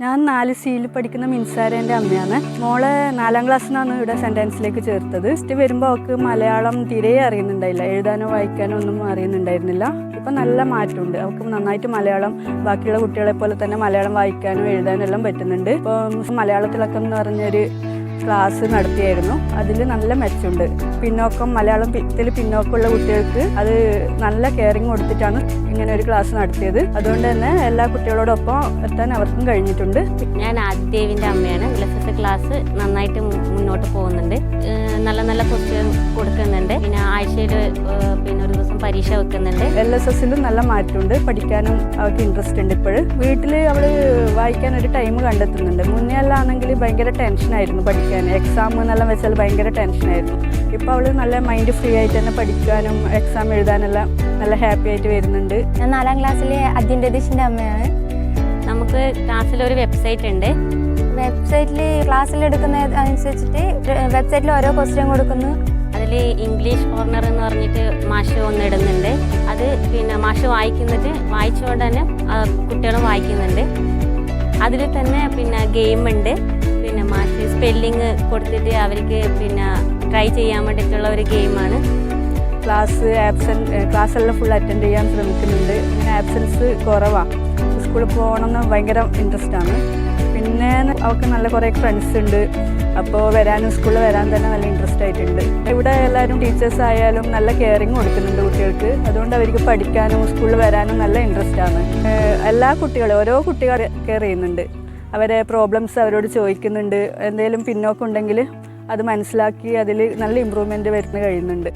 ഞാൻ നാല് സിയിൽ പഠിക്കുന്ന മിൻസാരേന്റെ അമ്മയാണ്. മോളെ നാലാം ക്ലാസ്സിൽ നിന്നാണ് ഇവിടെ സെന്റൻസിലേക്ക് ചേർത്തത്. ഫസ്റ്റ് വരുമ്പോൾ അവൾക്ക് മലയാളം തീരെ അറിയുന്നുണ്ടായില്ല. എഴുതാനോ വായിക്കാനോ ഒന്നും അറിയുന്നുണ്ടായിരുന്നില്ല. ഇപ്പം നല്ല മാറ്റമുണ്ട്. അവൾക്ക് നന്നായിട്ട് മലയാളം ബാക്കിയുള്ള കുട്ടികളെ പോലെ തന്നെ മലയാളം വായിക്കാനും എഴുതാനും എല്ലാം പറ്റുന്നുണ്ട്. ഇപ്പോൾ മലയാളത്തിലൊക്കെ എന്ന് പറഞ്ഞൊരു ക്ലാസ് നടത്തിയായിരുന്നു. അതിൽ നല്ല മെച്ചമുണ്ട്. പിന്നോക്കം മലയാളം ഇതിൽ പിന്നോക്കമുള്ള കുട്ടികൾക്ക് അത് നല്ല കെയറിങ് കൊടുത്തിട്ടാണ് ഇങ്ങനെ ഒരു ക്ലാസ് നടത്തിയത്. അതുകൊണ്ട് തന്നെ എല്ലാ കുട്ടികളോടൊപ്പം എത്താൻ അവർക്കും കഴിഞ്ഞിട്ടുണ്ട്. ഞാൻ ആദിദേവിന്റെ അമ്മയാണ്. എൽ എസ് എസ് ക്ലാസ് നന്നായിട്ട് മുന്നോട്ട് പോകുന്നുണ്ട്. നല്ല നല്ല ക്വസ്റ്റ്യൻ കൊടുക്കുന്നുണ്ട്. പിന്നെ ആഴ്ചയിൽ പിന്നെ ഒരു ദിവസം പരീക്ഷ വെക്കുന്നുണ്ട്. എൽ എസ് എസിലും നല്ല മാറ്റമുണ്ട്. പഠിക്കാനും അവർക്ക് ഇൻട്രസ്റ്റ് ഉണ്ട് ഇപ്പോഴും. വീട്ടിൽ അവൾ വായിക്കാൻ ഒരു ടൈം കണ്ടെത്തുന്നുണ്ട്. മുന്നേ എല്ലാം ആണെങ്കിൽ ഭയങ്കര ടെൻഷനായിരുന്നു പഠിക്കാൻ. എക്സാം എന്നെല്ലാം വെച്ചാൽ ഭയങ്കര ടെൻഷനായിരുന്നു ഇപ്പോൾ അവൾ നല്ല മൈൻഡ് ഫ്രീ ആയിട്ട് തന്നെ പഠിക്കാനും എക്സാം എഴുതാനെല്ലാം നല്ല ഹാപ്പി ആയിട്ട് വരുന്നുണ്ട്. ഞാൻ നാലാം ക്ലാസ്സിലെ അദ്യൻ രതീഷിന്റെ അമ്മയാണ്. നമുക്ക് ക്ലാസ്സിൽ ഒരു വെബ്സൈറ്റ് ഉണ്ട്. വെബ്സൈറ്റിൽ ക്ലാസ്സിൽ എടുക്കുന്ന അനുസരിച്ചിട്ട് വെബ്സൈറ്റിൽ ഓരോ ക്വസ്റ്റ്യൻ കൊടുക്കുന്നു. അതിൽ ഇംഗ്ലീഷ് കോർണർ എന്ന് പറഞ്ഞിട്ട് മാഷ് ഒന്ന് ഇടുന്നുണ്ട്. അത് പിന്നെ മാഷ് വായിക്കുന്നത് വായിച്ചുകൊണ്ട് തന്നെ കുട്ടികളും വായിക്കുന്നുണ്ട്. അതിൽ തന്നെ പിന്നെ ഗെയിം ഉണ്ട്. പിന്നെ മാഷ് സ്പെല്ലിങ് കൊടുത്തിട്ട് അവർക്ക് പിന്നെ ട്രൈ ചെയ്യാൻ വേണ്ടിയിട്ടുള്ള ഒരു ഗെയിമാണ് ക്ലാസ് ആബ്സെൻ ക്ലാസ്സെല്ലാം ഫുൾ അറ്റൻഡ് ചെയ്യാൻ ശ്രമിക്കുന്നുണ്ട്. ഇങ്ങനെ ആബ്സെൻസ് കുറവാണ് സ്കൂളിൽ പോകണമെന്ന് ഭയങ്കര ഇൻട്രസ്റ്റ് ആണ്. പിന്നെ അവൾക്ക് നല്ല കുറേ ഫ്രണ്ട്സ് ഉണ്ട്. അപ്പോൾ വരാനും സ്കൂളിൽ വരാൻ തന്നെ നല്ല ഇൻട്രസ്റ്റ് ആയിട്ടുണ്ട്. ഇവിടെ എല്ലാവരും ടീച്ചേഴ്സ് ആയാലും നല്ല കെയറിങ് കൊടുക്കുന്നുണ്ട് കുട്ടികൾക്ക്. അതുകൊണ്ട് അവർക്ക് പഠിക്കാനും സ്കൂളിൽ വരാനും നല്ല ഇൻട്രസ്റ്റ് ആണ്. എല്ലാ കുട്ടികളും ഓരോ കുട്ടികൾ കെയർ ചെയ്യുന്നുണ്ട്. അവരെ പ്രോബ്ലംസ് അവരോട് ചോദിക്കുന്നുണ്ട്. എന്തെങ്കിലും പിന്നോക്കം ഉണ്ടെങ്കിൽ അത് മനസ്സിലാക്കി അതിൽ നല്ല ഇമ്പ്രൂവ്മെന്റ് വരുന്ന കഴിയുന്നുണ്ട്.